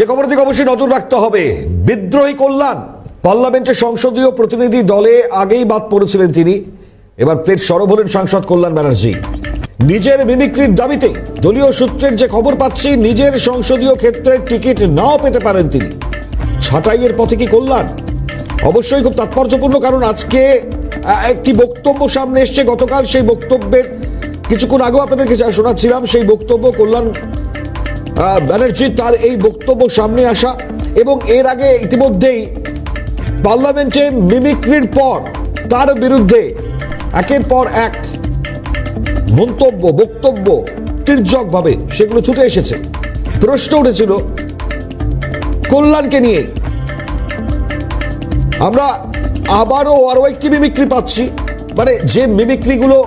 যে খবর দিকে অবশ্যই নজর রাখতে হবে। বিদ্রোহী কল্যাণ। পার্লামেন্টের সংসদীয় প্রতিনিধি দলে আগেই বাদ পড়েছিলেন তিনি। এবার ফের সরব হলেন সাংসদ কল্যাণ ব্যানার্জি। নিজের মিমিক্রির দাবিতে দলীয় সূত্রের যে খবর পাচ্ছি, নিজের সংসদীয় ক্ষেত্রের টিকিট নাও পেতে পারেন তিনি। ছাঁটাইয়ের পথে কি কল্যাণ? অবশ্যই খুব তাৎপর্যপূর্ণ, কারণ আজকে একটি বক্তব্য সামনে এসছে। গতকাল সেই বক্তব্যের কিছুক্ষণ আগেও আপনাদেরকে শোনাচ্ছিলাম, সেই বক্তব্য কল্যাণ ব্যানার্জি, তার এই বক্তব্য সামনে আসা এবং এর আগে ইতিমধ্যেই পার্লামেন্টে মিমিক্রির পর তার বিরুদ্ধে একের পর এক মন্তব্য, বক্তব্য তীর্যকভাবে সেগুলো ছুটে এসেছে। প্রশ্ন উঠেছিল কল্যাণকে নিয়ে। আমরা আবারও আরও একটি মিমিক্রি পাচ্ছি। মানে যে মিমিক্রিগুলো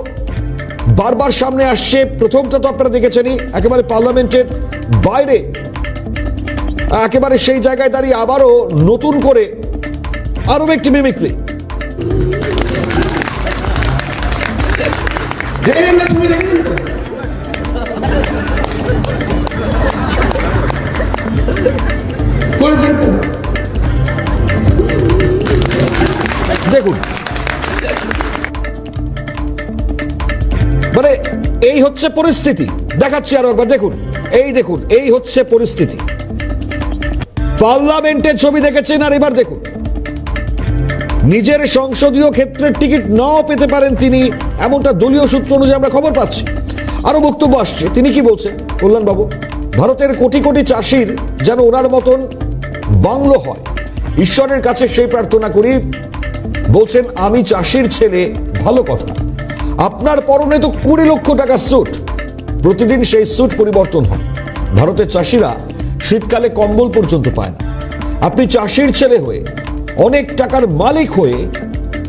বারবার সামনে আসছে, প্রথমটা তো আপনারা দেখেছেনই, একেবারে পার্লামেন্টের বাইরে। একেবারে সেই জায়গায় দাঁড়িয়ে আবারও নতুন করে আরও একটি মিমিক্রি দেখেন। মানে এই হচ্ছে পরিস্থিতি। দেখাচ্ছি আরও একবার, দেখুন। এই দেখুন, এই হচ্ছে পরিস্থিতি। পার্লামেন্টের ছবি দেখেছেন আর এবার দেখুন। নিজের সংসদীয় ক্ষেত্রের টিকিট নাও পেতে পারেন তিনি, এমনটা দলীয় সূত্র অনুযায়ী আমরা খবর পাচ্ছি। আরও বক্তব্য আসছে, তিনি কি বলছেন? কল্যাণ বাবু ভারতের কোটি কোটি চাষির যেন ওনার মতন বাংলো হয়। ঈশ্বরের কাছে সেই প্রার্থনা করি। বলছেন, আমি চাষির ছেলে, ভালো কথা। আপনার পরনে তো কুড়ি লক্ষ টাকার স্যুট। প্রতিদিন সেই স্যুট পরিবর্তন হয়। ভারতের চাষিরা শীতকালে কম্বল পর্যন্ত পায় না। আপনি চাষির ছেলে হয়ে, অনেক টাকার মালিক হয়ে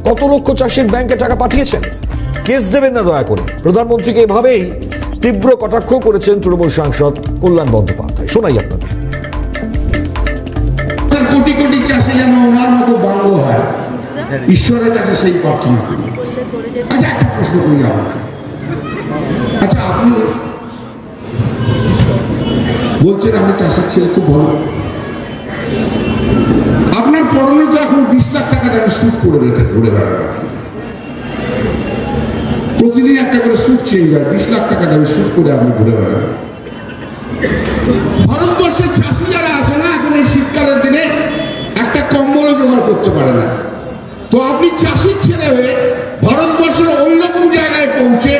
কত লক্ষ চাষির ব্যাংকে টাকা পাঠিয়েছেন? কেস দেবেন না দয়া করে। প্রধানমন্ত্রীকে এভাবেই তীব্র কটাক্ষ করেছেন তৃণমূল সাংসদ কল্যাণ বন্দ্যোপাধ্যায়। শোনাই আপনাদের। কোটি কোটি চাষে যেন ওনার মতো বাংলো হয়। ঈশ্বরের কাছে সেই প্রার্থনা করি। আচ্ছা প্রশ্ন করি আমাকে আচ্ছা আপনি বলছেন চাষের ছেলে, খুব ভালো। আপনার পরনে তো এখন বিশ লাখ টাকা করে ঘুরে বেড়াবেন প্রতিদিন একটা করে স্যুট চেঞ্জ হয়, বিশ লাখ টাকা দামে স্যুট করে আপনি ঘুরে ভারতবর্ষের চাষি যারা আছে না, এখন এই শীতকালের দিনে একটা কম্বলও জোগাড় করতে পারে না। তো আপনি চাষির ছেলে হয়ে ভারতবর্ষের ওই রকম জায়গায় পৌঁছে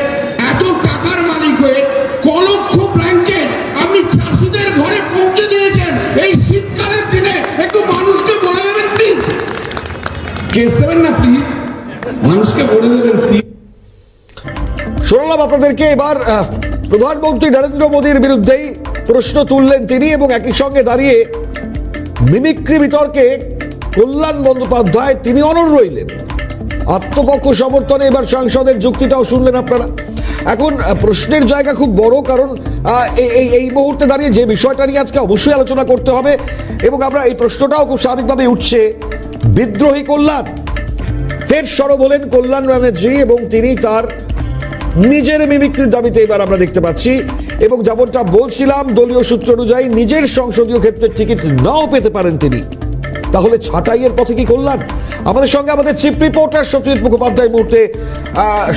এত টাকার মালিক হয়ে কলক্ষ ব্ল্যাঙ্কেট আপনি চাষিদের ঘরে পৌঁছে দিয়েছেন। এই শীতকালের দিনে একটু মানুষকে বলে দেবেন প্লিজ কেস দেবেন না প্লিজ মানুষকে বলে দেবেন প্লিজ শোনালাম আপনাদেরকে এবার প্রধানমন্ত্রী নরেন্দ্র মোদীর বিরুদ্ধেই প্রশ্ন তুললেন তিনি এবং একই সঙ্গে দাঁড়িয়ে মিমিক্রি বিতর্কে কল্যাণ বন্দ্যোপাধ্যায়, তিনি অনর রইলেন। আত্মপক্ষ সমর্থনে এবার সাংসদের যুক্তিটাও শুনলেন আপনারা। এখন প্রশ্নের জায়গা খুব বড়, কারণ এই- এই মুহূর্তে দাঁড়িয়ে যে বিষয়টা নিয়ে আজকে অবশ্যই আলোচনা করতে হবে, এবং আমরা এই প্রশ্নটাও খুব স্বাভাবিকভাবে উঠছে। বিদ্রোহী কল্যাণ, ফের সরব হলেন কল্যাণ ব্যানার্জি, এবং তিনি তার নিজের মিমিক্রির দাবিতে এবার আমরা দেখতে পাচ্ছি। এবং যেমনটা বলছিলাম, দলীয় সূত্র অনুযায়ী নিজের সংসদীয় ক্ষেত্রে টিকিট নাও পেতে পারেন তিনি। তাহলে ছাঁটাইয়ের পথে কি কল্যাণ? আমাদের সঙ্গে আমাদের চিফ রিপোর্টার সত্যজিৎ মুখোপাধ্যায় মুহূর্তে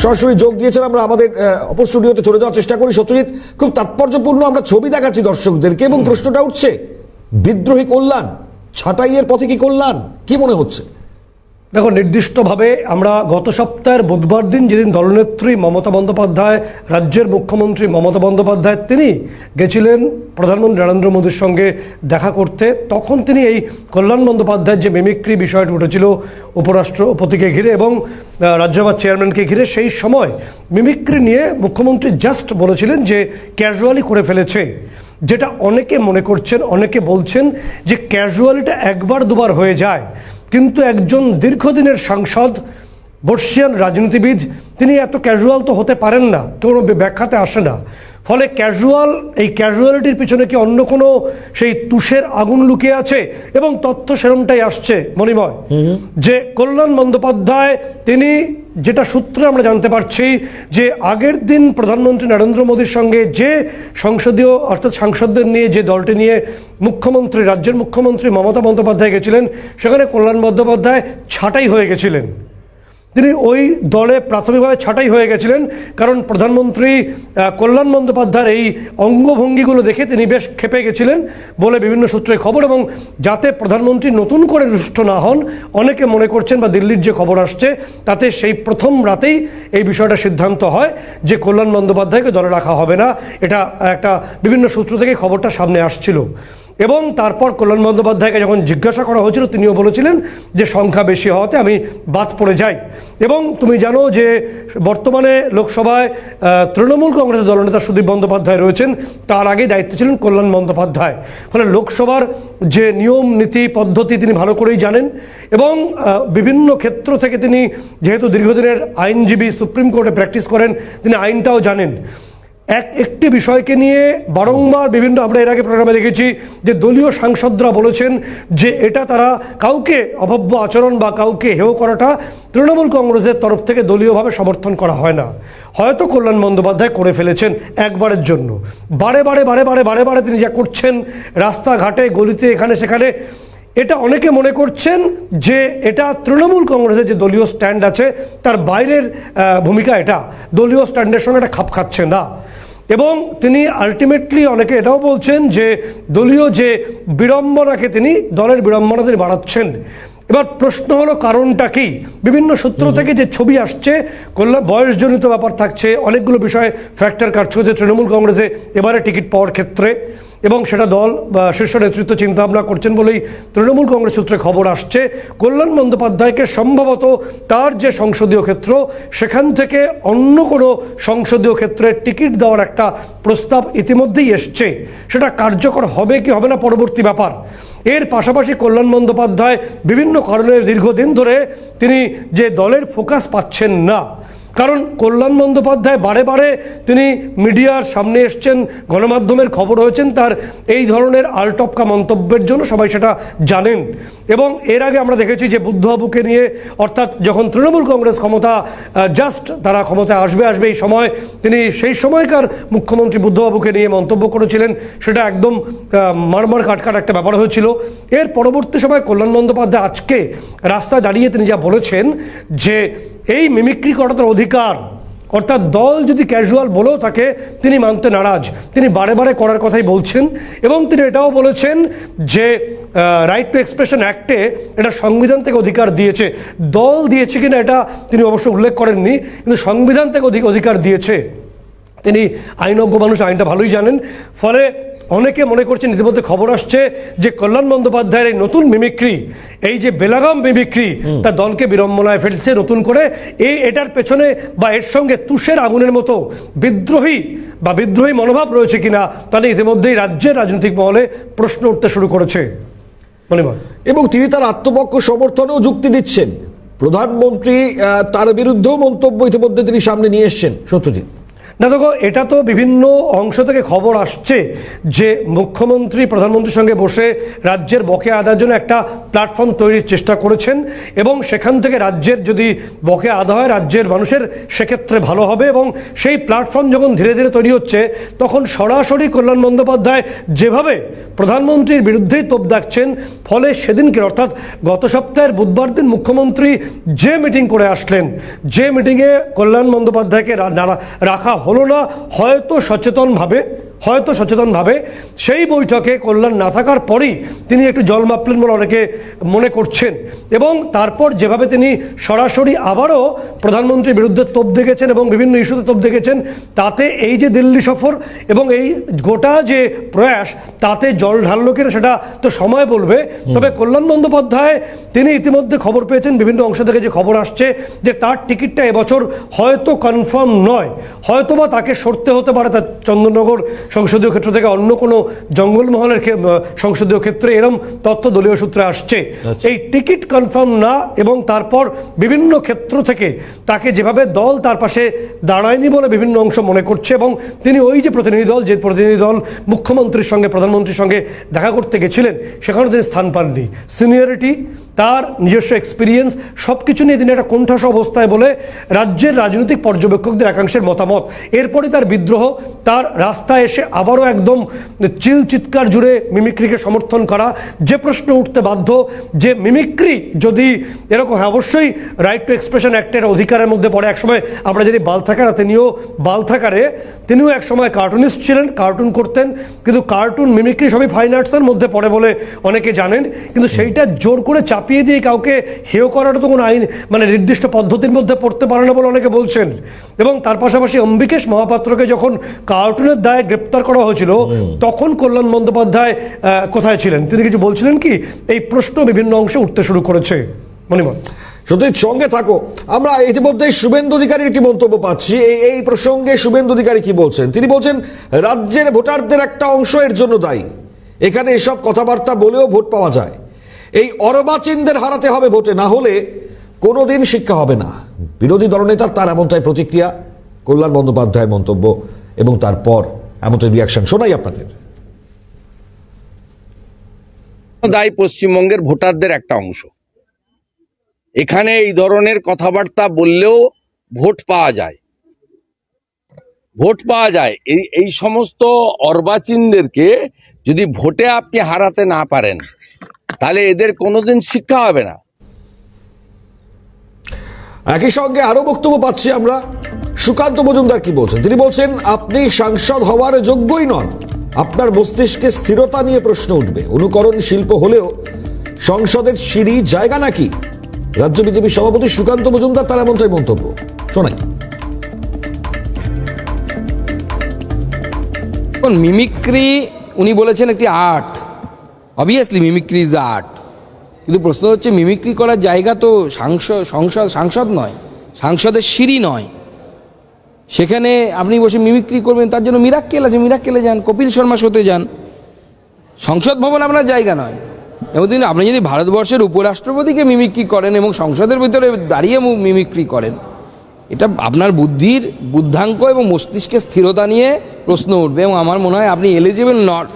সরাসরি যোগ দিয়েছেন। আমরা আমাদের অপর স্টুডিওতে চলে যাওয়ার চেষ্টা করি। সত্যজিৎ খুব তাৎপর্যপূর্ণ আমরা ছবি দেখাচ্ছি দর্শকদেরকে এবং প্রশ্নটা উঠছে বিদ্রোহী কল্যাণ ছাঁটাইয়ের পথে কি কল্যাণ? কি মনে হচ্ছে? দেখো, নির্দিষ্টভাবে আমরা গত সপ্তাহের বুধবার দিন যেদিন দলনেত্রী মমতা বন্দ্যোপাধ্যায়, রাজ্যের মুখ্যমন্ত্রী মমতা বন্দ্যোপাধ্যায়, তিনি গেছিলেন প্রধানমন্ত্রী নরেন্দ্র মোদীর সঙ্গে দেখা করতে, তখন তিনি এই কল্যাণ বন্দ্যোপাধ্যায়ের যে মিমিক্রি বিষয়টি উঠেছিল উপরাষ্ট্রপতিকে ঘিরে এবং রাজ্যসভার চেয়ারম্যানকে ঘিরে, সেই সময় মিমিক্রি নিয়ে মুখ্যমন্ত্রী জাস্ট বলেছিলেন যে ক্যাজুয়ালি করে ফেলেছে। যেটা অনেকে মনে করছেন, অনেকে বলছেন যে ক্যাজুয়ালিটা একবার দুবার হয়ে যায়। কিন্তু একজন দীর্ঘদিনের সাংসদ, বর্ষিয়ান রাজনীতিবিদ, তিনি এত ক্যাজুয়াল তো হতে পারেন না, কোনো ব্যাখ্যাতে আসে না। ফলে ক্যাজুয়াল এই ক্যাজুয়ালিটির পিছনে কি অন্য কোনো সেই তুষের আগুন লুকিয়ে আছে? এবং তথ্য সেরমটাই আসছে মণিময় যে কল্যাণ বন্দ্যোপাধ্যায় তিনি যেটা সূত্রে আমরা জানতে পারছি যে আগের দিন প্রধানমন্ত্রী নরেন্দ্র মোদীর সঙ্গে যে সংসদীয় অর্থাৎ সাংসদদের নিয়ে যে দলটি নিয়ে মুখ্যমন্ত্রী রাজ্যের মুখ্যমন্ত্রী মমতা বন্দ্যোপাধ্যায় গেছিলেন সেখানে কল্যাণ বন্দ্যোপাধ্যায় ছাঁটাই হয়ে গেছিলেন। তিনি ওই দলে প্রাথমিকভাবে ছাঁটাই হয়ে গেছিলেন, কারণ প্রধানমন্ত্রী কল্যাণ বন্দ্যোপাধ্যায়ের এই অঙ্গভঙ্গিগুলো দেখে তিনি বেশ ক্ষেপে গেছিলেন বলে বিভিন্ন সূত্রে খবর এবং যাতে প্রধানমন্ত্রী নতুন করে রুষ্ট না হন, অনেকে মনে করছেন বা দিল্লির যে খবর আসছে, তাতে সেই প্রথম রাতেই এই বিষয়টা সিদ্ধান্ত হয় যে কল্যাণ বন্দ্যোপাধ্যায়কে দলে রাখা হবে না। এটা একটা বিভিন্ন সূত্র থেকে খবরটা সামনে আসছিল। এবং তারপর কল্যাণ বন্দ্যোপাধ্যায়কে যখন জিজ্ঞাসা করা হয়েছিল, তিনিও বলেছিলেন যে সংখ্যা বেশি হওয়াতে আমি বাদ পড়ে যাই। এবং তুমি জানো যে বর্তমানে লোকসভায় তৃণমূল কংগ্রেসের দলনেতা সুদীপ বন্দ্যোপাধ্যায় রয়েছেন। তার আগে দায়িত্ব ছিলেন কল্যাণ বন্দ্যোপাধ্যায়। ফলে লোকসভার যে নিয়ম, নীতি, পদ্ধতি তিনি ভালো করেই জানেন এবং বিভিন্ন ক্ষেত্র থেকে তিনি যেহেতু দীর্ঘদিনের আইনজীবী সুপ্রিম কোর্টে প্র্যাকটিস করেন, তিনি আইনটাও জানেন। এক একটি বিষয়কে নিয়ে বারংবার বিভিন্ন, আমরা এর আগে প্রোগ্রামে দেখেছি যে দলীয় সাংসদরা বলেছেন যে এটা তারা কাউকে অভব্য আচরণ বা কাউকে হেয় করাটা তৃণমূল কংগ্রেসের তরফ থেকে দলীয়ভাবে সমর্থন করা হয় না। হয়তো কল্যাণ বন্দ্যোপাধ্যায় করে ফেলেছেন একবারের জন্য। বারে বারে বারে বারে বারে বারে তিনি যা করছেন, রাস্তাঘাটে, গলিতে, এখানে, সেখানে, এটা অনেকে মনে করছেন যে এটা তৃণমূল কংগ্রেসের যে দলীয় স্ট্যান্ড আছে, তার বাইরের ভূমিকা এটা। দলীয় স্ট্যান্ডের সঙ্গে এটা খাপ খাচ্ছে না। এবং তিনি আলটিমেটলি অনেকে এটাও বলছেন যে দলীয় যে বিড়ম্বনাকে তিনি দলের বিড়ম্বনা তিনি বাড়াচ্ছেন। এবার প্রশ্ন হলো কারণটা কি? বিভিন্ন সূত্র থেকে যে ছবি আসছে কল্যাণ বয়সজনিত ব্যাপার থাকছে অনেকগুলো বিষয়ে ফ্যাক্টর কাটছে যে তৃণমূল কংগ্রেসে এবারে টিকিট পাওয়ার ক্ষেত্রে। এবং সেটা দল বা শীর্ষ নেতৃত্ব চিন্তা ভাবনা করছেন বলেই তৃণমূল কংগ্রেস সূত্রে খবর আসছে। কল্যাণ বন্দ্যোপাধ্যায়কে সম্ভবত তার যে সংসদীয় ক্ষেত্র, সেখান থেকে অন্য কোনো সংসদীয় ক্ষেত্রে টিকিট দেওয়ার একটা প্রস্তাব ইতিমধ্যেই এসছে। সেটা কার্যকর হবে কি হবে না পরবর্তী ব্যাপার। এর পাশাপাশি কল্যাণ বন্দ্যোপাধ্যায় বিভিন্ন কারণে দীর্ঘদিন ধরে তিনি যে দলের ফোকাস পাচ্ছেন না কারণ কল্যাণ বন্দ্যোপাধ্যায় বারে বারে তিনি মিডিয়ার সামনে এসছেন, গণমাধ্যমের খবর হয়েছেন তার এই ধরনের আলটপকা মন্তব্যের জন্য সবাই সেটা জানেন। এবং এর আগে আমরা দেখেছি যে বুদ্ধবাবুকে নিয়ে, অর্থাৎ যখন তৃণমূল কংগ্রেস ক্ষমতা জাস্ট তারা ক্ষমতায় আসবে আসবে এই সময়, তিনি সেই সময়কার মুখ্যমন্ত্রী বুদ্ধবাবুকে নিয়ে মন্তব্য করেছিলেন, সেটা একদম মারমার কাটকাট একটা ব্যাপার হয়েছিল। এর পরবর্তী সময় কল্যাণ বন্দ্যোপাধ্যায় আজকে রাস্তায় দাঁড়িয়ে তিনি যা বলেছেন যে এই মিমিক্রি করা তার অধিকার। অর্থাৎ দল যদি ক্যাজুয়াল বলেও থাকে, তিনি মানতে নারাজ। তিনি বারে বারে করার কথাই বলছেন এবং তিনি এটাও বলেছেন যে রাইট টু এক্সপ্রেশন অ্যাক্টে এটা সংবিধান থেকে অধিকার দিয়েছে। দল দিয়েছে কিনা এটা তিনি অবশ্য উল্লেখ করেননি, কিন্তু সংবিধান থেকে অধিক অধিকার দিয়েছে। তিনি আইনজ্ঞ মানুষ, আইনটা ভালোই জানেন। ফলে অনেকে মনে করছেন ইতিমধ্যে খবর আসছে যে কল্যাণ বন্দ্যোপাধ্যায়ের এই নতুন মিমিক্রি এই যে বেলাগাম মিমিক্রি তা দলকে বিড়ম্বনায় ফেলছে নতুন করে। এই এটার পেছনে বা এর সঙ্গে তুষের আগুনের মতো বিদ্রোহী বা বিদ্রোহী মনোভাব রয়েছে কিনা তাহলে ইতিমধ্যেই রাজ্যের রাজনৈতিক মহলে প্রশ্ন উঠতে শুরু করেছে। এবং তিনি তার আত্মপক্ষ সমর্থনেও যুক্তি দিচ্ছেন। প্রধানমন্ত্রী তার বিরুদ্ধেও মন্তব্য ইতিমধ্যে তিনি সামনে নিয়ে এসছেন সত্যজিৎ। না দেখো, এটা তো বিভিন্ন অংশ থেকে খবর আসছে যে মুখ্যমন্ত্রী, প্রধানমন্ত্রীর সঙ্গে বসে রাজ্যের বকেয়া আদায়ের জন্য একটা প্ল্যাটফর্ম তৈরির চেষ্টা করেছেন এবং সেখান থেকে রাজ্যের যদি বকেয়া আদা হয়, রাজ্যের মানুষের সেক্ষেত্রে ভালো হবে এবং সেই প্ল্যাটফর্ম যখন ধীরে ধীরে তৈরি হচ্ছে, তখন সরাসরি কল্যাণ বন্দ্যোপাধ্যায় যেভাবে প্রধানমন্ত্রীর বিরুদ্ধেই তোপ ডাকছেন ফলে সেদিনকে অর্থাৎ গত সপ্তাহের বুধবার দিন মুখ্যমন্ত্রী যে মিটিং করে আসলেন, যে মিটিংয়ে কল্যাণ বন্দ্যোপাধ্যায়কে রাখা হলো না হয়তো সচেতনভাবে হয়তো সচেতনভাবে সেই বৈঠকে কল্যাণ না থাকার পরেই তিনি একটু জল মাপলেন বলে অনেকে মনে করছেন। এবং তারপর যেভাবে তিনি সরাসরি আবারও প্রধানমন্ত্রীর বিরুদ্ধে তোপ দেখেছেন এবং বিভিন্ন ইস্যুতে তোপ দেখেছেন তাতে এই যে দিল্লি সফর এবং এই গোটা যে প্রয়াস তাতে জল ঢাললো কিনা সেটা তো সময় বলবে। তবে কল্যাণ বন্দ্যোপাধ্যায় তিনি ইতিমধ্যে খবর পেয়েছেন বিভিন্ন অংশ থেকে যে খবর আসছে যে তার টিকিটটা এবছর হয়তো কনফার্ম নয়। হয়তোবা তাকে সরতে হতে পারে তার চন্দননগর সংসদীয় ক্ষেত্র থেকে অন্য কোনো জঙ্গলমহলের সংসদীয় ক্ষেত্রে এরম তথ্য দলীয় সূত্রে আসছে। এই টিকিট কনফার্ম না এবং তারপর বিভিন্ন ক্ষেত্র থেকে তাকে যেভাবে দল তার পাশে দাঁড়ায়নি বলে বিভিন্ন অংশ মনে করছে এবং তিনি ওই যে প্রতিনিধি দল যে প্রতিনিধি দল মুখ্যমন্ত্রীর সঙ্গে প্রধানমন্ত্রীর সঙ্গে দেখা করতে গেছিলেন সেখানে তিনি স্থান পাননি। সিনিয়রিটি তার নিজস্ব এক্সপিরিয়েন্স সব কিছু নিয়ে তিনি একটা কোণঠাসা অবস্থায় বলে রাজ্যের রাজনৈতিক পর্যবেক্ষকদের একাংশের মতামত। এরপরে তার বিদ্রোহ, তার রাস্তায় এসে আবারও একদম চিল চিৎকার জুড়ে মিমিক্রিকে সমর্থন করা, যে প্রশ্ন উঠতে বাধ্য, যে মিমিক্রি যদি এরকম হ্যাঁ অবশ্যই রাইট টু এক্সপ্রেশন অ্যাক্টের অধিকারের মধ্যে পড়ে। একসময় আমরা যদি বালথাকারা, তিনিও বালথাকারে, তিনিও একসময় কার্টুনিস্ট ছিলেন কার্টুন করতেন, কিন্তু কার্টুন মিমিক্রি সবই ফাইন আর্টসের মধ্যে পড়ে বলে অনেকে জানেন। কিন্তু সেইটা জোর করে চাপিয়ে দিয়ে কাউকে হেয় করাটা তো কোনো আইন মানে নির্দিষ্ট পদ্ধতির মধ্যে পড়তে পারে না বলে অনেকে বলছেন। এবং তার পাশাপাশি অম্বিকেশ মহাপাত্রকে যখন কার্টুনের দায়ে গ্রেপ্তার করা হয়েছিল তখন কল্যাণ বন্দ্যোপাধ্যায় কোথায় ছিলেন? তিনি কিছু বলছিলেন কি? এই প্রশ্ন বিভিন্ন অংশে উঠতে শুরু করেছে। মণিমন। সত্যি সঙ্গে থাকো। আমরা ইতিমধ্যে শুভেন্দু অধিকারীর একটি মন্তব্য পাচ্ছি। এই এই প্রসঙ্গে শুভেন্দু অধিকারী কি বলছেন? তিনি বলছেন রাজ্যের ভোটারদের একটা অংশ এর জন্য দায়ী। এখানে এসব কথাবার্তা বলেও ভোট পাওয়া যায়। এই অরবাচিনদের হারাতে হবে ভোটে, না হলে কোনোদিন শিক্ষা হবে না। বিরোধী দলনেতা তার এমনটাই প্রতিক্রিয়া, কল্যাণ বন্দ্যোপাধ্যায়ের মন্তব্য এবং তারপর এমনটাই রিয়াকশন শোনাই আপনাদের। দায়ী পশ্চিমবঙ্গের ভোটারদের একটা অংশ। এখানে এই ধরনের কথাবার্তা বললেও ভোট পাওয়া যায়। ভোট পাওয়া যায়। এই এই সমস্ত অর্বাচীনদেরকে যদি ভোটে আপনি হারাতে না পারেন তাহলে এদের কোনোদিন শিক্ষা হবে না। একই সঙ্গে আরও বক্তব্য পাচ্ছি আমরা। সুকান্ত মজুমদার কি বলছেন? তিনি বলছেন আপনি সাংসদ হওয়ার যোগ্যই নন। আপনার মস্তিষ্কে স্থিরতা নিয়ে প্রশ্ন উঠবে। অনুকরণ শিল্প হলেও সংসদের সিঁড়ি জায়গা নাকি? রাজ্য বিজেপি সভাপতি সুকান্ত মজুমদার তার এমনটাই মন্তব্য। শোনাই মিমিক্রি উনি বলেছেন একটি art. Obviously mimicry is art কিন্তু প্রশ্ন হচ্ছে মিমিক্রি করার জায়গা তো সাংসদ সংসদ, সাংসদ নয়, সাংসদের সিঁড়ি নয়। সেখানে আপনি বসে মিমিক্রি করবেন, তার জন্য মিরাক্কেল আছে মিরাক্কেলে যান, কপিল শর্মা শোতে যান। সংসদ ভবন আপনার জায়গা নয়। এবং তিনি আপনি যদি ভারতবর্ষের উপরাষ্ট্রপতিকে মিমিক্রি করেন এবং সংসদের ভিতরে দাঁড়িয়ে মিমিক্রি করেন, এটা আপনার বুদ্ধির বুদ্ধাঙ্ক এবং মস্তিষ্কের স্থিরতা নিয়ে প্রশ্ন উঠবে এবং আমার মনে হয় আপনি এলিজিবল নট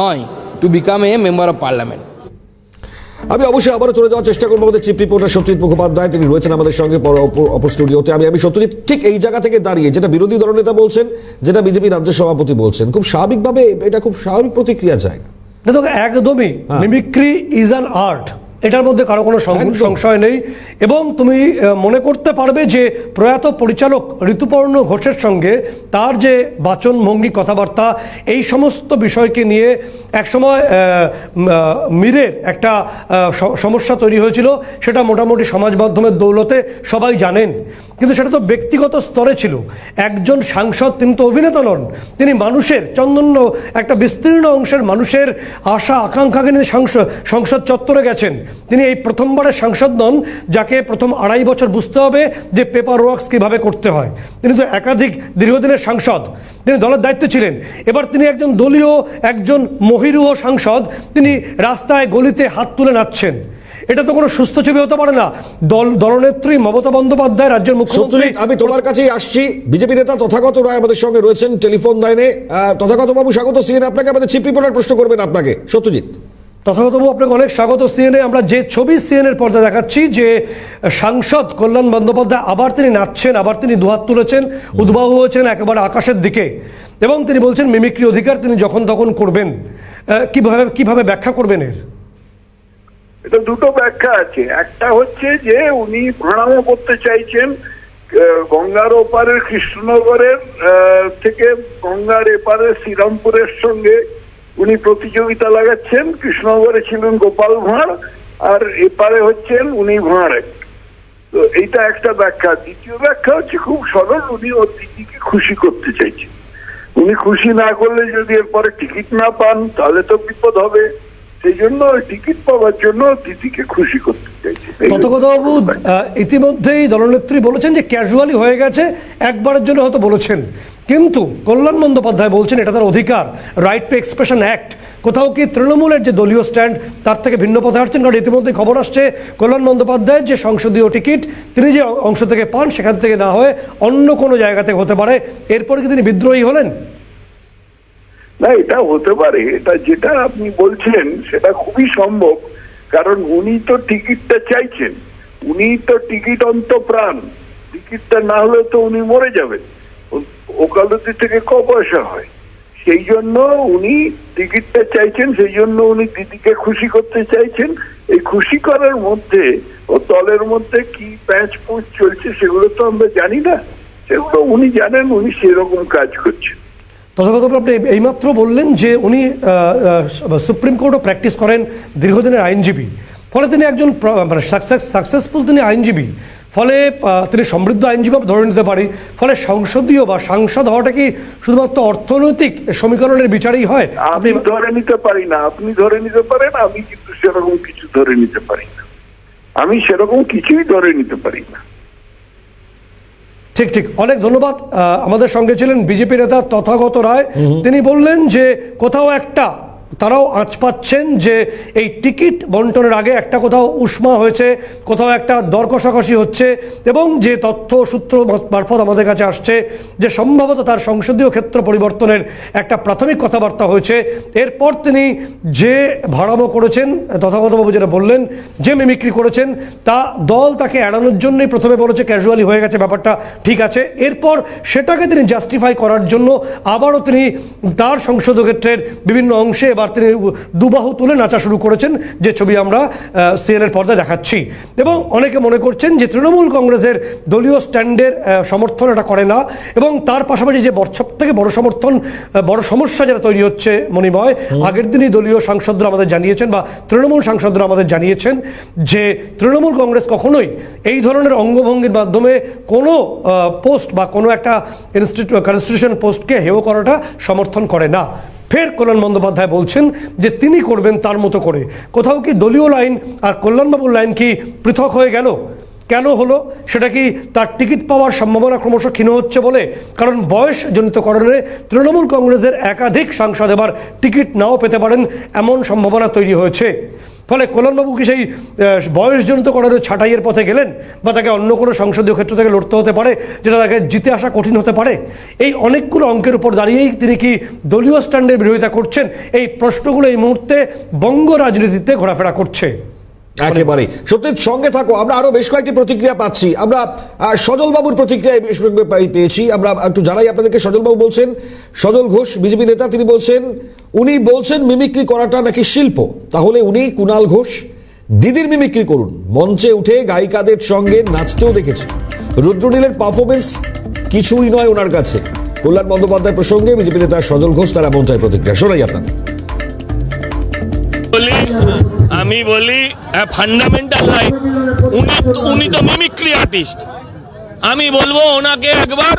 নয়। To become a member of Parliament আমি অবশ্যই আবারও চলে যাওয়ার চেষ্টা করব আমাদের চিফ রিপোর্টার সত্যজিৎ মুখোপাধ্যায় তিনি রয়েছেন আমাদের সঙ্গে পর- অপর- অপর স্টুডিওতে আমি আমি সত্যজিৎ ঠিক এই জায়গা থেকে দাঁড়িয়ে যেটা বিরোধী দলনেতা বলছেন যেটা বিজেপি রাজ্য সভাপতি বলছেন খুব স্বাভাবিকভাবে এটা খুব স্বাভাবিক প্রতিক্রিয়া জায়গা। দেখো একদমই মিমিক্রি ইজ অ্যান আর্ট এটার মধ্যে কারও কোনো সংশয় নেই। এবং তুমি মনে করতে পারবে যে প্রয়াত পরিচালক ঋতুপর্ণ ঘোষের সঙ্গে তার যে বাচন ভঙ্গি কথাবার্তা এই সমস্ত বিষয়কে নিয়ে একসময় মীরের একটা সমস্যা তৈরি হয়েছিল। সেটা মোটামুটি সমাজ মাধ্যমের দৌলতে সবাই জানেন। কিন্তু সেটা তো ব্যক্তিগত স্তরে ছিল। একজন সাংসদ তিনি তো অভিনেতা নন। তিনি মানুষের চন্দন্য একটা বিস্তীর্ণ অংশের মানুষের আশা আকাঙ্ক্ষাকে নিয়ে সংসদ চত্বরে গেছেন। তিনি এই প্রথমবারের সাংসদ নন যাকে প্রথম আড়াই বছর বুঝতে হবে যে পেপার ওয়ার্কস কীভাবে করতে হয়। তিনি তো একাধিক দীর্ঘদিনের সাংসদ। তিনি দলের দায়িত্বে ছিলেন। এবার তিনি একজন দলীয় একজন মহিরুহ সাংসদ। তিনি রাস্তায় গলিতে হাত তুলে নাচছেন। এটা তো কোনো সুস্থ ছবি হতে পারে না। দল দলনেত্রী মমতা বন্দ্যোপাধ্যায় রাজ্যের মুখ্যমন্ত্রী আমি তোমার কাছেই আসছি। বিজেপি নেতা তথাগত রায় আমাদের সঙ্গে রয়েছেন টেলিফোন লাইনে। তথাগত বাবু স্বাগত। সিএন আপনাকে আমাদের চিফ রিপোর্টার প্রশ্ন করবেন আপনাকে। সত্যজিৎ। তথাগতবাবু আপনাকে অনেক স্বাগত সিএনএ। আমরা যে ছবি সিএনএর পর্দা দেখাচ্ছি, যে সাংসদ কল্যাণ বন্দ্যোপাধ্যায়, আবার তিনি নাচছেন, আবার তিনি দুহাত তুলেছেন, উদ্বাহু হয়েছেন একেবারে আকাশের দিকে। এবং তিনি বলছেন, মিমিক্রি অধিকার তিনি যখন তখন করবেন। কীভাবে কীভাবে ব্যাখ্যা করবেন এর? এটা দুটো ব্যাখ্যা আছে। একটা হচ্ছে যে, উনি ভাড়ামো করতে চাইছেন গঙ্গার ওপারের, কৃষ্ণনগরের থেকে গঙ্গার এপারের শ্রীরামপুরের সঙ্গে উনি প্রতিযোগিতা লাগাচ্ছেন কৃষ্ণনগরে ছিলেন গোপাল ভাঁড়, আর এপারে হচ্ছেন উনি ভাঁড়। তো এইটা একটা ব্যাখ্যা। দ্বিতীয় ব্যাখ্যা হচ্ছে খুব সরল, উনি অতিথিকে খুশি করতে চাইছেন। উনি খুশি না করলে যদি এরপরে টিকিট না পান, তাহলে তো বিপদ হবে। সেই জন্য টিকিট পাওয়ার জন্য দিদিকে খুশি করতে চাইছে। ইতিমধ্যেই দলনেত্রী বলেছেন যে ক্যাজুয়ালি হয়ে গেছে একবারের জন্য হয়তো বলেছেন। কিন্তু কল্যাণ বন্দ্যোপাধ্যায় বলছেন এটা তার অধিকার রাইট টু এক্সপ্রেশন অ্যাক্ট কোথাও কি তৃণমূলের যে দলীয় স্ট্যান্ড তার থেকে ভিন্ন পথে হাঁটছেন কারণ ইতিমধ্যে খবর আসছে কল্যাণ বন্দ্যোপাধ্যায়ের যে সংসদীয় টিকিট তিনি যে অংশ থেকে পান সেখান থেকে না হয়ে অন্য কোনো জায়গা থেকে হতে পারে। এরপরে কি তিনি বিদ্রোহী হলেন? না, এটা হতে পারে। এটা যেটা আপনি বলছেন, সেটা খুবই সম্ভব, কারণ উনি তো টিকিটটা চাইছেন। উনি তো টিকিট অন্ত প্রাণ। টিকিটটা না হলে তো উনি মরে যাবেন। ওকালতি থেকে ক পয়সা হয়? সেই জন্য উনি টিকিটটা চাইছেন, সেই জন্য উনি দিদিকে খুশি করতে চাইছেন। এই খুশি করার মধ্যে ও দলের মধ্যে কি প্যাঁচ পুঁচ চলছে, সেগুলো তো আমরা জানি না। সেগুলো উনি জানেন, উনি সেরকম কাজ করছেন। তথাগত আপনি এইমাত্র বললেন যে উনি সুপ্রিম কোর্টও প্র্যাকটিস করেন দীর্ঘদিনের আইনজীবী। ফলে তিনি একজন প্র- মানে সাকসেসফুল তিনি আইনজীবী। ফলে তিনি সমৃদ্ধ আইনজীবী ধরে নিতে পারি। ফলে সংসদীয় বা সাংসদ হওয়াটা কি শুধুমাত্র অর্থনৈতিক সমীকরণের বিচারেই হয়? আপনি ধরে নিতে পারি না। আপনি ধরে নিতে পারেন আমি কিন্তু সেরকম কিছু ধরে নিতে পারি না। আমি সেরকম কিছুই ধরে নিতে পারি না। ঠিক ঠিক। অনেক ধন্যবাদ। আমাদের সঙ্গে ছিলেন বিজেপি নেতা তথাগত রায়। তিনি বললেন যে কোথাও একটা তারাও আঁচ পাচ্ছেন যে এই টিকিট বন্টনের আগে একটা কোথাও উষ্মা হয়েছে, কোথাও একটা দর কষাকষি হচ্ছে এবং যে তথ্য সূত্র মারফত আমাদের কাছে আসছে যে সম্ভবত তার সংসদীয় ক্ষেত্র পরিবর্তনের একটা প্রাথমিক কথাবার্তা হয়েছে। এরপর তিনি যে ভাড়ামো করেছেন তথাগতবাবু যেটা বললেন, যে মিমিক্রি করেছেন, তা দল তাকে এড়ানোর জন্যই প্রথমে বলেছে ক্যাজুয়ালি হয়ে গেছে, ব্যাপারটা ঠিক আছে। এরপর সেটাকে তিনি জাস্টিফাই করার জন্য আবারও তিনি তার সংসদীয় ক্ষেত্রের বিভিন্ন অংশে এবার তিনি দুবাহু তুলে নাচা শুরু করেছেন যে ছবি আমরা সিএনের পর্দায় দেখাচ্ছি। এবং অনেকে মনে করছেন যে তৃণমূল কংগ্রেসের দলীয় স্ট্যান্ডের সমর্থন এটা করে না এবং তার পাশাপাশি যে সব থেকে বড় সমর্থন বড় সমস্যা যেটা তৈরি হচ্ছে মণিময় আগের দিনই দলীয় সাংসদরা আমাদের জানিয়েছেন বা তৃণমূল সাংসদরা আমাদের জানিয়েছেন যে তৃণমূল কংগ্রেস কখনোই এই ধরনের অঙ্গভঙ্গির মাধ্যমে কোনো পোস্ট বা কোনো একটা ইনস্টিটিউট কনস্টিটিউশন পোস্টকে হেয় করাটা সমর্থন করে না। ফের কল্যাণ বন্দ্যোপাধ্যায় বলছেন যে তিনি করবেন তার মতো করে। কোথাও কি দলীয় লাইন আর কল্যাণবাবুর লাইন কি পৃথক হয়ে গেল? কেন হলো? সেটা কি তার টিকিট পাওয়ার সম্ভাবনা ক্রমশ ক্ষীণ হচ্ছে বলে? কারণ বয়সজনিত কারণে তৃণমূল কংগ্রেসের একাধিক সাংসদ এবার টিকিট নাও পেতে পারেন, এমন সম্ভাবনা তৈরি হয়েছে। ফলে কল্যাণবাবু কি সেই বয়সজনিত করার ছাঁটাইয়ের পথে গেলেন বা তাকে অন্য কোনো সংসদীয় ক্ষেত্র থেকে লড়তে হতে পারে, যেটা তাকে জিতে আসা কঠিন হতে পারে? এই অনেকগুলো অঙ্কের উপর দাঁড়িয়েই তিনি কি দলীয় স্ট্যান্ডের বিরোধিতা করছেন? এই প্রশ্নগুলো এই মুহূর্তে বঙ্গ রাজনীতিতে ঘোরাফেরা করছে। একেবারে সত্যির সঙ্গে থাকো আমরা আরও বেশ কয়েকটি প্রতিক্রিয়া পাচ্ছি। আমরা সজল বাবুর প্রতিক্রিয়া পেয়েছি। আমরা একটু জানাই আপনাদেরকে সজল বাবু বলছেন সজল ঘোষ বিজেপি নেতা তিনি বলছেন উনি বলছেন মিমিক্রি করাটা নাকি শিল্প। তাহলে উনি কুণাল ঘোষ দিদির মিমিক্রি করুন। মঞ্চে উঠে গায়িকাদের সঙ্গে নাচতেও দেখেছি। রুদ্রনীলের পারফরমেন্স কিছুই নয় ওনার কাছে। কল্যাণ বন্দ্যোপাধ্যায় প্রসঙ্গে বিজেপি নেতা সজল ঘোষ তারা মঞ্চায় প্রতিক্রিয়া। শোনাই আপনাদের। আমি বলি ফান্ডামেন্টাল রাইট উনি উনি তো মিমিক্রি আর্টিস্ট আমি বলব, ওনাকে একবার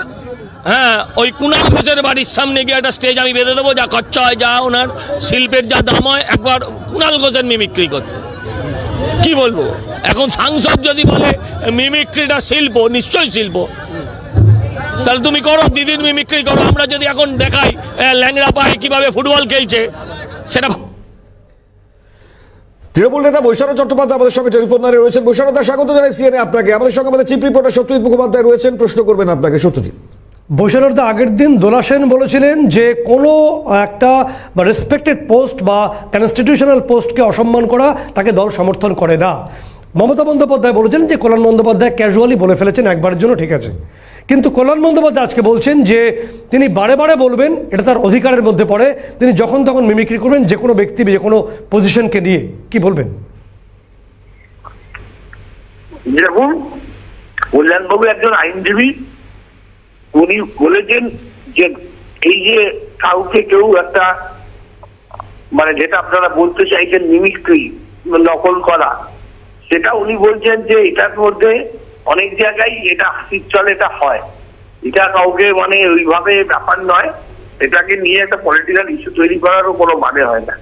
হ্যাঁ ওই কুণাল ঘোষের বাড়ির সামনে গিয়ে একটা স্টেজ আমি বেঁধে দেবো, যা খরচা হয়, যা ওনার শিল্পের যা দাম হয়, একবার কুণাল ঘোষের মিমিক্রি করতে। কি বলব? এখন সাংসদ যদি বলে মিমিক্রিটা শিল্প, নিশ্চয়ই শিল্প। তাহলে তুমি করো, দিদির মিমিক্রি করো। আমরা যদি এখন দেখাই ল্যাংড়া পায়ে কীভাবে ফুটবল খেলছে, সেটা তৃণমূল নেতা বৈশারদ চট্টোপাধ্যায় আমাদের সঙ্গে টেলিফোন লাইনে রয়েছেন। বৈশারদ দা, স্বাগত জানাই সিএনএ আপনাকে। আমাদের সঙ্গে আমাদের চিফ রিপোর্টার সত্যজিৎ মুখোপাধ্যায় রয়েছেন। প্রশ্ন করবেন আপনাকে সত্যজিৎ। বৈশারদা আগের দিন দোলা সেন বলেছিলেন যে কোনো একটা রেসপেক্টেড পোস্ট বা কনস্টিটিউশনাল পোস্টকে অসম্মান করা তাকে দল সমর্থন করে না। মমতা বন্দ্যোপাধ্যায় বলেছেন যে কল্যাণ বন্দ্যোপাধ্যায় ক্যাজুয়ালি বলে ফেলেছেন একবারের জন্য ঠিক আছে। কিন্তু কল্যাণ বন্দ্যোপাধ্যায় আজকে বলছেন যে তিনি বারে বারে বলবেন, এটা তার অধিকারের মধ্যে পড়ে, তিনি যখন তখন মিমিক্রি করবেন যে কোনো ব্যক্তি যে কোনো পজিশনকে নিয়ে। কি বলবেন? কল্যাণবাবু একজন আইনজীবী, উনি বলেছেন যে এই যে কাউকে কেউ একটা মানে যেটা আপনারা বলতে চাইছেন মিমিক্রি নকল করা, সেটা উনি বলছেন যে এটার মধ্যে অনেক জায়গায় এটা হাসির চলে এটা হয়। এটা কাউকে মানে ওইভাবে ব্যাপার নয়। এটাকে নিয়ে একটা পলিটিক্যাল ইস্যু তৈরি করারও কোনো মানে হয় না।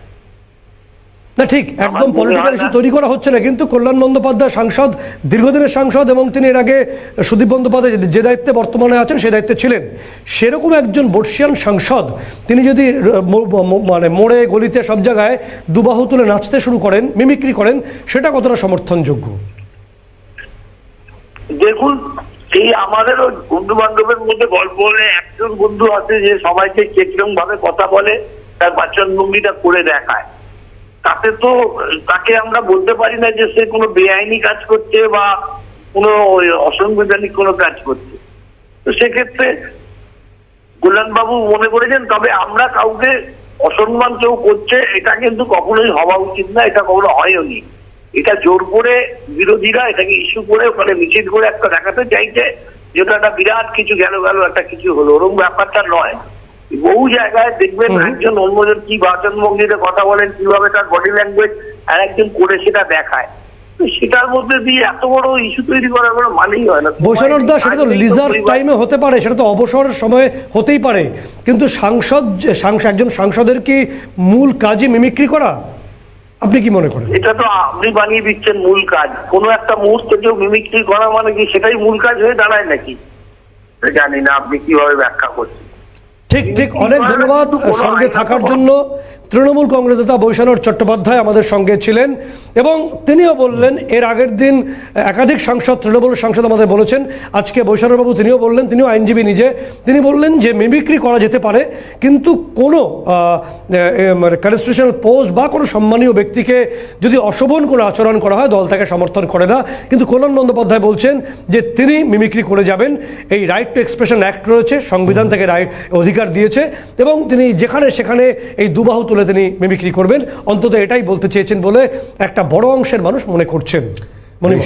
না ঠিক একদম পলিটিক্যাল ইস্যু তৈরি করা হচ্ছে না কিন্তু কল্যাণ বন্দ্যোপাধ্যায় সাংসদ দীর্ঘদিনের সাংসদ এবং তিনি এর আগে সুদীপ বন্দ্যোপাধ্যায় যে- দায়িত্বে বর্তমানে আছেন সে দায়িত্বে ছিলেন। সেরকম একজন বর্ষিয়ান সাংসদ তিনি যদি মানে মোড়ে গলিতে সব জায়গায় দুবাহু তুলে নাচতে শুরু করেন মিমিক্রি করেন সেটা কতটা সমর্থনযোগ্য? দেখুন, এই আমাদের বন্ধু বান্ধবের মধ্যে গল্প হলে একজন বন্ধু আছে যে সবাইকে কীরকম ভাবে কথা বলে, তার বাচন ভঙ্গিটা করে দেখায়। তাতে তো, তাকে আমরা বলতে পারি না যে সে কোনো বেআইনি কাজ করছে বা কোনো অসাংবিধানিক কোনো কাজ করছে। তো সেক্ষেত্রে কল্যাণবাবু মনে করেছেন, তবে আমরা কাউকে অসম্মান কেউ করছে, এটা কিন্তু কখনোই হওয়া উচিত না, এটা কখনো হয়নি এটা জোর করে বিরোধীরা এটাকে ইস্যু করে ওখানে মিছিল করে একটা দেখাতে চাইছে যেটা একটা বিরাট কিছু গেল গেল একটা কিছু হলো। ওরকম ব্যাপারটা নয়। বহু জায়গায় দেখবেন একজন অন্যজন কি বাচন ভঙ্গিতে কথা বলেন কীভাবে তার বডি ল্যাঙ্গুয়েজ আর একজন করে সেটা দেখায়। সেটার মধ্যে দিয়ে এত বড় ইস্যু তৈরি করার কোনো মানেই হয় না। বৈশানর দা সেটা তো লিজার টাইমে হতে পারে সেটা তো অবসর সময়ে হতেই পারে। কিন্তু সাংসদ একজন সাংসদের কি মূল কাজে মিমিক্রি করা? আপনি কি মনে করেন? এটা তো আপনি বানিয়ে দিচ্ছেন মূল কাজ। কোনো একটা মুহূর্তে কেউ মিমিক্রি করা মানে কি সেটাই মূল কাজ হয়ে দাঁড়ায় নাকি? জানি না, আপনি কীভাবে ব্যাখ্যা করছেন। ঠিক ঠিক অনেক ধন্যবাদ সঙ্গে থাকার জন্য তৃণমূল কংগ্রেস নেতা বৈশানর চট্টোপাধ্যায় আমাদের সঙ্গে ছিলেন এবং তিনিও বললেন এর আগের দিন একাধিক সাংসদ তৃণমূল সাংসদ আমাদের বলেছেন আজকে বৈশানর বাবু তিনিও বললেন তিনিও আইনজীবী নিজে তিনি বললেন যে মিমিক্রি করা যেতে পারে কিন্তু কোনো কনস্টিটিউশনাল পোস্ট বা কোনো সম্মানীয় ব্যক্তিকে যদি অশোভন কোনো আচরণ করা হয় দল তাকে সমর্থন করে না। কিন্তু কল্যাণ বন্দ্যোপাধ্যায় বলছেন যে তিনি মিমিক্রি করে যাবেন এই রাইট টু এক্সপ্রেশন অ্যাক্ট রয়েছে সংবিধান থেকে রাইট অধিকার দিয়েছে এবং তিনি যেখানে সেখানে এই দুবাহু তুলে তিনি মিমিক্রি করবেন। অন্তত এটাই বলতে চেয়েছেন বলে একটা বড় অংশের মানুষ মনে করছেন। মনে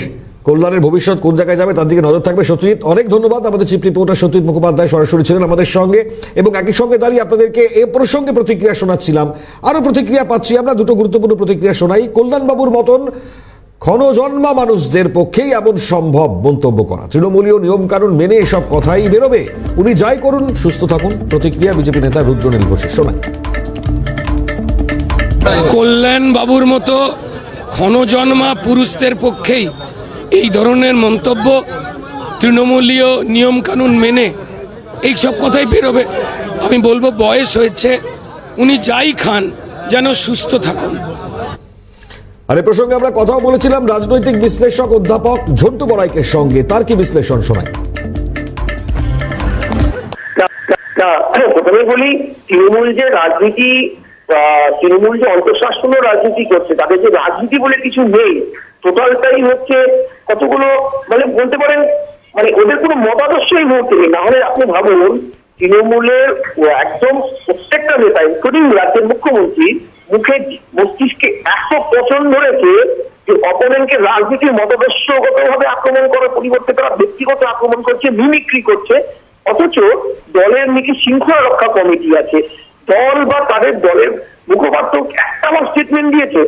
কল্যাণের ভবিষ্যৎ কোন জায়গায় যাবে তার দিকে নজর থাকবে। সত্যজিৎ, অনেক ধন্যবাদ। আমাদের চিফ রিপোর্টার সত্যজিৎ মুখোপাধ্যায় সরাসরি ছিলেন আমাদের সঙ্গে এবং একই সঙ্গে দাঁড়িয়ে আপনাদেরকে এ প্রসঙ্গে প্রতিক্রিয়া শোনাচ্ছিলাম। আরও প্রতিক্রিয়া পাচ্ছি আমরা, দুটো গুরুত্বপূর্ণ প্রতিক্রিয়া শোনাই। কল্যাণবাবুর মতন ক্ষণজন্মা মানুষদের পক্ষেই এমন সম্ভব মন্তব্য করা। তৃণমূলীয় নিয়মকানুন মেনে এসব কথাই বেরোবে। উনি যাই করুন, সুস্থ থাকুন। প্রতিক্রিয়া বিজেপি নেতা রুদ্রনীল ঘোষের। শোনায় কল্যাণ বাবুর মতো ক্ষণজন্মা পুরুষদের পক্ষেই এই ধরনের মন্তব্য তৃণমূলীয় নিয়মকানুন মেনে এই সব কথাই বেরোবে। আমি বলব, বয়স হয়েছে, উনি যাই খান, যেন সুস্থ থাকুন। আর এ প্রসঙ্গে আমরা কথাও বলেছিলাম রাজনৈতিক বিশ্লেষক অধ্যাপক ঝন্টু বড়াইকের সঙ্গে। তার কি বিশ্লেষণ শোনায় প্রথমে বলি, তৃণমূল যে রাজনীতি তৃণমূল যে অন্তঃশাসন রাজনীতি করছে, তাদের যে রাজনীতি বলে কিছু নেই, টোটালটাই হচ্ছে কতগুলো মানে বলতে পারেন মানে ওদের কোনো মতাদর্শই মুহূর্তে নেই। না হলে আপনি ভাবুন তৃণমূলের একদম প্রত্যেকটা নেতা ইনক্লুডিং রাজ্যের মুখ্যমন্ত্রী, মুখে মস্তিষ্কে এত পছন্দ ধরেছে যে অপোনেন্টকে রাজনীতির মতাদর্শগত ভাবে আক্রমণ করার পরিবর্তে তারা ব্যক্তিগত আক্রমণ করছে মিমিক্রি করছে। অথচ দলের নাকি শৃঙ্খলা রক্ষা কমিটি আছে। দল বা তাদের দলের মুখপাত্র একটা স্টেটমেন্ট দিয়েছে